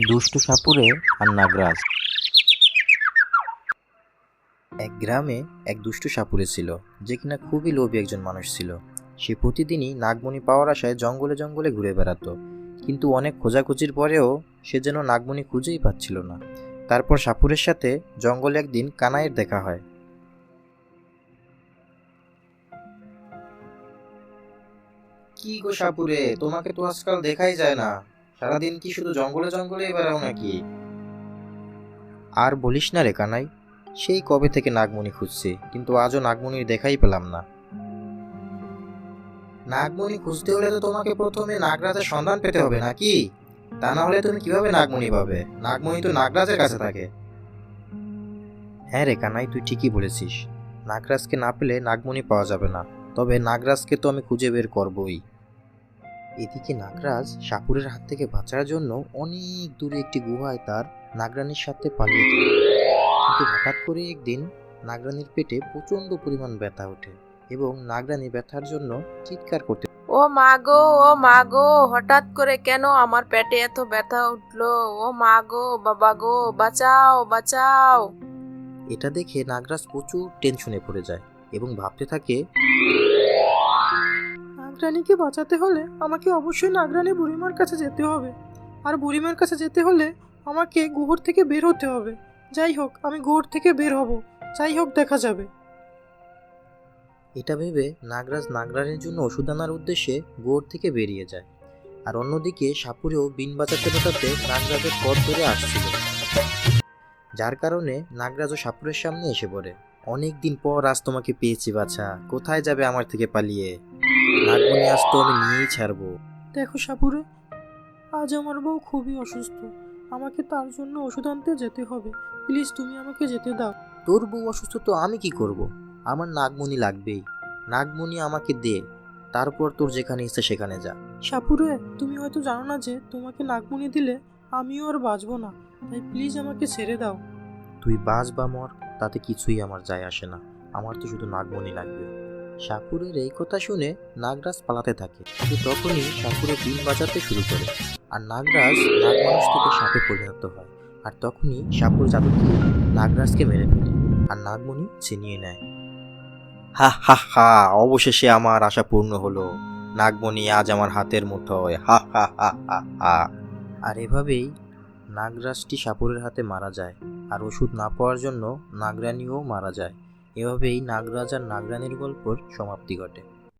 দুষ্টু সাপুরে আর নাগরাজ। এক গ্রামে এক দুষ্টু সাপুরে ছিল যে কিনা খুবই লোভী একজন মানুষ ছিল। সে প্রতিদিনই নাগমণি পাওয়ার আশায় জঙ্গলে জঙ্গলে ঘুরে বেড়াতো। কিন্তু অনেক খোঁজাখুঁজির পরেও সে যেন নাগমণি খুঁজেই পাচ্ছিল না। তারপর সাপুরের সাথে জঙ্গলে একদিন কানাইয়ের দেখা হয়। কি গো সাপুরে তোমাকে তো আজকাল দেখাই যায় না। সারাদিন কি শুধু জঙ্গলে জঙ্গলে বেড়াও নাকি আর বলিস না রে কানাই, সেই কবে থেকে নাগমণি খুঁজছি? কিন্তু আজও নাগমণির দেখাই পেলাম না। নাগমণি খুঁজতে হলে তো তোমাকে প্রথমে নাগরাজের সন্ধান পেতে হবে নাকি? তা না হলে তুমি কীভাবে নাগমণি পাবে? নাগমণি তো নাগরাজের কাছে থাকে। হ্যাঁ রে কানাই, তুই ঠিকই বলেছিস। নাগরাজকে না পেলে নাগমণি পাওয়া যাবে না। তবে নাগরাজকে তো আমি খুঁজে বের করবই। এদিকে নাগরাজ সাপুরের হাত থেকে বাঁচার জন্য অনেক দূরে একটি গুহায় তার নাগরানির সাথে পালিয়ে যায়। কিন্তু হঠাৎ করে একদিন নাগরানির পেটে প্রচণ্ড পরিমাণ ব্যথা ওঠে এবং নাগরানি ব্যথার জন্য চিৎকার করতে ও মা গো ও মা গো হঠাৎ করে কেন আমার পেটে এত ব্যথা উঠল? ও মা গো বাবা গো বাঁচাও বাঁচাও। এটা দেখে নাগরাজ প্রচুর টেনশনে পড়ে যায় এবং ভাবতে থাকে নাগরানীকে বাঁচাতে হলে আমাকে অবশ্যই নাগরানী বুড়িমার কাছে যেতে হবে। আর বুড়িমার কাছে যেতে হলে আমাকে গুহর থেকে বের হতে হবে। যাই হোক, আমি গুহর থেকে বের হব। যাই হোক, দেখা যাবে। এটা ভেবে নাগরাজ নাগরানির জন্য ওষুধ আনার উদ্দেশ্যে গোড় থেকে বেরিয়ে যায়। আর অন্যদিকে সাপুরেও বিন বাঁচাতে বাঁচাতে নাগরাজের পথ ধরে আসছিল। যার কারণে নাগরাজও সাপুরের সামনে এসে পড়ে। অনেক দিন পর আজ তোমাকে পেয়েছি বাছা। কোথায় যাবে আমার থেকে পালিয়ে? নাগমণি আজ তো আমি নিয়েই ছাড়বো। দেখো সাপুরে আজ আমার বউ খুবই অসুস্থ। আমাকে তার জন্য ওষুধ আনতে যেতে হবে। প্লিজ তুমি আমাকে যেতে দাও। তোর বউ অসুস্থ তো আমি কি করব? আমার নাগমণি লাগবেই। নাগমণি আমাকে দে তারপর তোর যেখানে ইচ্ছে সেখানে যা। সাপুরে তুমি হয়তো জানো না যে তোমাকে নাগমণি দিলে আমিও আর বাঁচবো না। তাই প্লিজ আমাকে ছেড়ে দাও। তুই বাঁচ বা মর তাতে কিছুই আমার যায় আসে না। আমার তো শুধু নাগমণি লাগবে। সাপুরের এই কথা শুনে নাগরাজ পালাতে থাকে। কিন্তু তখনই সাপুরে দিন বাজাতে শুরু করে আর নাগরাজ নাগমানুষ থেকে সাপে পরিণত হয় আর তখনই সাপুর জাদু দিয়ে নাগরাজকে মেরে ফেলে আর নাগমণি ছিনিয়ে নেয়। হা হা হা, অবশেষে আমার আশা পূর্ণ হলো। নাগমণি আজ আমার হাতের মুঠোয় হা হা হা হা হা। আর এভাবেই নাগরাজটি সাপুরের হাতে মারা যায় আর ওষুধ না পাওয়ার জন্য নাগরানিও মারা যায়। এভাবেই নাগরাজ আর নাগরানির গল্পর সমাপ্তি ঘটে।